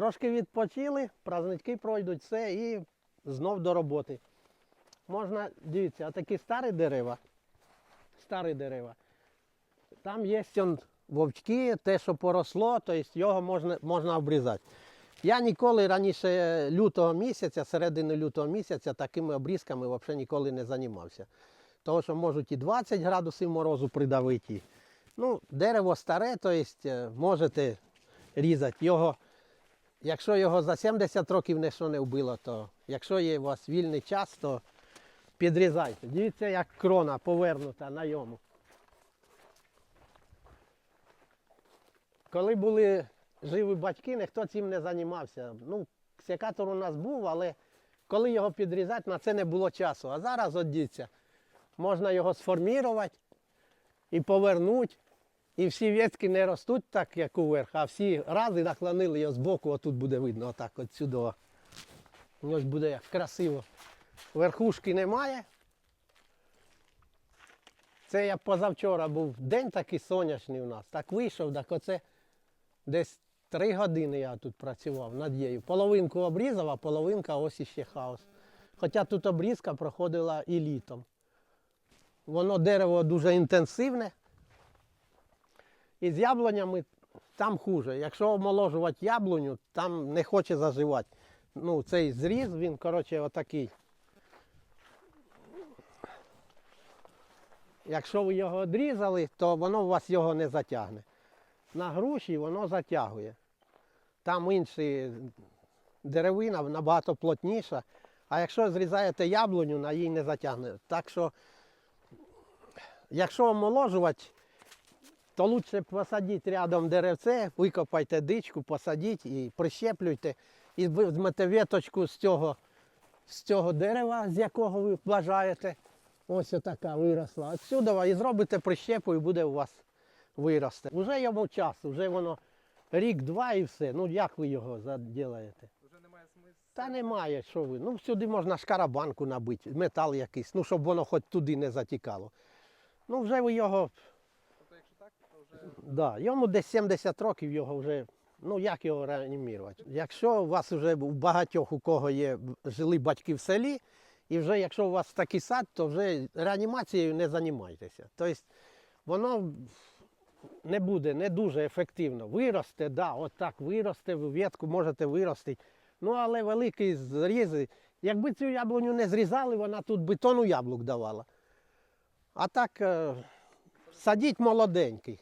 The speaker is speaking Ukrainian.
Трошки відпочили, празднички пройдуть, все і знов до роботи. Можна, дивіться, а такі старі дерева, старі дерева. Там є вовчки, те, що поросло, тобто його можна, можна обрізати. Я ніколи раніше лютого місяця, середини лютого місяця, такими обрізками взагалі ніколи не займався. Тому що можуть і 20 градусів морозу придавити. Ну, дерево старе, тобто можете різати його. Якщо його за 70 років ніщо не вбило, то якщо є у вас вільний час, то підрізайте. Дивіться, як крона повернута на йому. Коли були живі батьки, ніхто цим не займався. Ну, секатор у нас був, але коли його підрізати, на це не було часу. А зараз от дивіться, можна його сформувати і повернути. І всі ветки не ростуть так, як уверх, а всі рази наклонили його збоку, отут буде видно, отак, от сюди. Ось буде як красиво. Верхушки немає. Це я позавчора був день такий сонячний у нас. Так вийшов, так оце десь три години я тут працював над їю. Половинку обрізав, а половинка ось іще хаос. Хоча тут обрізка проходила і літом. Воно дерево дуже інтенсивне. І з яблунями там хуже. Якщо омоложувати яблуню, там не хоче заживати. Ну, цей зріз, він, коротше, отакий. Якщо ви його одрізали, то воно у вас його не затягне. На груші воно затягує. Там інші деревина набагато плотніша. А якщо зрізаєте яблуню, на їй не затягне. Так що, якщо омоложувати, то лучше посадіть рядом деревце, викопайте дичку, посадіть і прищеплюйте. І візьмете веточку з цього, з цього дерева, з якого ви бажаєте. Ось отака виросла. Отсюди і зробите прищепу і буде у вас виросте. Уже йому час, вже воно рік-два і все. Ну як ви його заділаєте? Немає. Та немає, що ви. Ну сюди можна шкарабанку набити, метал якийсь, ну щоб воно хоч туди не затікало. Ну вже ви його Тобто, якщо так, то вже Да, йому десь 70 років його вже. Ну як його реанімувати? Якщо у вас вже у багатьох, у кого є жили батьки в селі, і вже якщо у вас такий сад, то вже реанімацією не займайтеся. Тобто воно не буде не дуже ефективно. Виросте, да, от так виросте, ви ветку можете виростити. Ну але великі зрізи. Якби цю яблуню не зрізали, вона тут би тонну яблук давала. А так е, садіть молоденький.